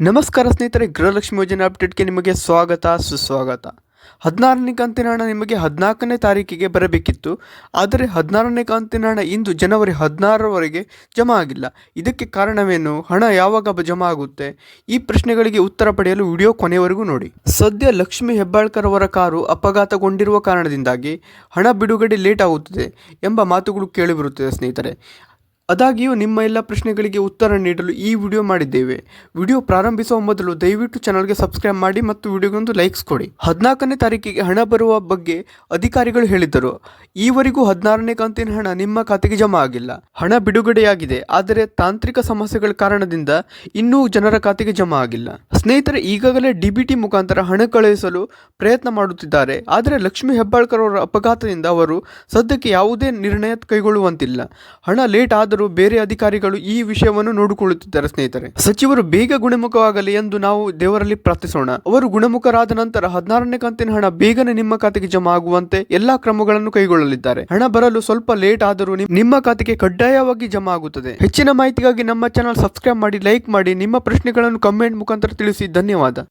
ನಮಸ್ಕಾರ ಸ್ನೇಹಿತರೆ, ಗೃಹಲಕ್ಷ್ಮಿ ಯೋಜನೆ ಅಪ್ಡೇಟ್ಗೆ ನಿಮಗೆ ಸ್ವಾಗತ, ಸುಸ್ವಾಗತ. ಹದಿನಾರನೇ ಕಂತಿನ ಹಣ ನಿಮಗೆ ಹದಿನಾಲ್ಕನೇ ತಾರೀಕಿಗೆ ಬರಬೇಕಿತ್ತು. ಆದರೆ ಹದಿನಾರನೇ ಕಂತಿನ ಹಣ ಇಂದು ಜನವರಿ ಹದಿನಾರರವರೆಗೆ ಜಮಾ ಆಗಿಲ್ಲ. ಇದಕ್ಕೆ ಕಾರಣವೇನು? ಹಣ ಯಾವಾಗ ಜಮಾ ಆಗುತ್ತೆ? ಈ ಪ್ರಶ್ನೆಗಳಿಗೆ ಉತ್ತರ ಪಡೆಯಲು ವಿಡಿಯೋ ಕೊನೆಯವರೆಗೂ ನೋಡಿ. ಸದ್ಯ ಲಕ್ಷ್ಮಿ ಹೆಬ್ಬಾಳ್ಕರ್ ಅವರ ಕಾರು ಅಪಘಾತಗೊಂಡಿರುವ ಕಾರಣದಿಂದಾಗಿ ಹಣ ಬಿಡುಗಡೆ ಲೇಟ್ ಆಗುತ್ತದೆ ಎಂಬ ಮಾತುಗಳು ಕೇಳಿಬರುತ್ತದೆ ಸ್ನೇಹಿತರೆ. ಆದಾಗ್ಯೂ ನಿಮ್ಮ ಎಲ್ಲ ಪ್ರಶ್ನೆಗಳಿಗೆ ಉತ್ತರ ನೀಡಲು ಈ ವಿಡಿಯೋ ಮಾಡಿದ್ದೇವೆ. ವಿಡಿಯೋ ಪ್ರಾರಂಭಿಸುವ ಮೊದಲು ದಯವಿಟ್ಟು ಚಾನಲ್ಗೆ ಸಬ್ಸ್ಕ್ರೈಬ್ ಮಾಡಿ ಮತ್ತು ವಿಡಿಯೋಗೊಂದು ಲೈಕ್ಸ್ ಕೊಡಿ. ಹದಿನಾಲ್ಕನೇ ತಾರೀಕಿಗೆ ಹಣ ಬರುವ ಬಗ್ಗೆ ಅಧಿಕಾರಿಗಳು ಹೇಳಿದ್ದರು. ಈವರೆಗೂ ಹದಿನಾರನೇ ಕಂತಿನ ಹಣ ನಿಮ್ಮ ಖಾತೆಗೆ ಜಮಾ ಆಗಿಲ್ಲ. ಹಣ ಬಿಡುಗಡೆಯಾಗಿದೆ, ಆದರೆ ತಾಂತ್ರಿಕ ಸಮಸ್ಯೆಗಳ ಕಾರಣದಿಂದ ಇನ್ನೂ ಜನರ ಖಾತೆಗೆ ಜಮಾ ಆಗಿಲ್ಲ. ಸ್ನೇಹಿತರೆ, ಈಗಾಗಲೇ ಡಿಬಿಟಿ ಮುಖಾಂತರ ಹಣ ಕಳುಹಿಸಲು ಪ್ರಯತ್ನ ಮಾಡುತ್ತಿದ್ದಾರೆ. ಆದರೆ ಲಕ್ಷ್ಮಿ ಹೆಬ್ಬಾಳ್ಕರ್ ಅವರ ಅಪಘಾತದಿಂದ ಅವರು ಸದ್ಯಕ್ಕೆ ಯಾವುದೇ ನಿರ್ಣಯ ಕೈಗೊಳ್ಳುವಂತಿಲ್ಲ. ಹಣ ಲೇಟ್ ಆದರೂ ಬೇರೆ ಅಧಿಕಾರಿಗಳು ಈ ವಿಷಯವನ್ನು ನೋಡಿಕೊಳ್ಳುತ್ತಿದ್ದಾರೆ ಸ್ನೇಹಿತರೆ. ಸಚಿವರು ಬೇಗ ಗುಣಮುಖವಾಗಲಿ ಎಂದು ನಾವು ದೇವರಲ್ಲಿ ಪ್ರಾರ್ಥಿಸೋಣ. ಅವರು ಗುಣಮುಖರಾದ ನಂತರ ಹದಿನಾರನೇ ಕಂತಿನ ಹಣ ಬೇಗನೆ ನಿಮ್ಮ ಖಾತೆಗೆ ಜಮಾ ಆಗುವಂತೆ ಎಲ್ಲಾ ಕ್ರಮಗಳನ್ನು ಕೈಗೊಳ್ಳಲಿದ್ದಾರೆ. ಹಣ ಬರಲು ಸ್ವಲ್ಪ ಲೇಟ್ ಆದರೂ ನಿಮ್- ನಿಮ್ಮ ಖಾತೆಗೆ ಕಡ್ಡಾಯವಾಗಿ ಜಮಾ ಆಗುತ್ತದೆ. ಹೆಚ್ಚಿನ ಮಾಹಿತಿಗಾಗಿ ನಮ್ಮ ಚಾನಲ್ ಸಬ್ಸ್ಕ್ರೈಬ್ ಮಾಡಿ, ಲೈಕ್ ಮಾಡಿ, ನಿಮ್ಮ ಪ್ರಶ್ನೆಗಳನ್ನು ಕಮೆಂಟ್ ಮುಖಾಂತರ ತಿಳಿಸಿ. ಧನ್ಯವಾದ.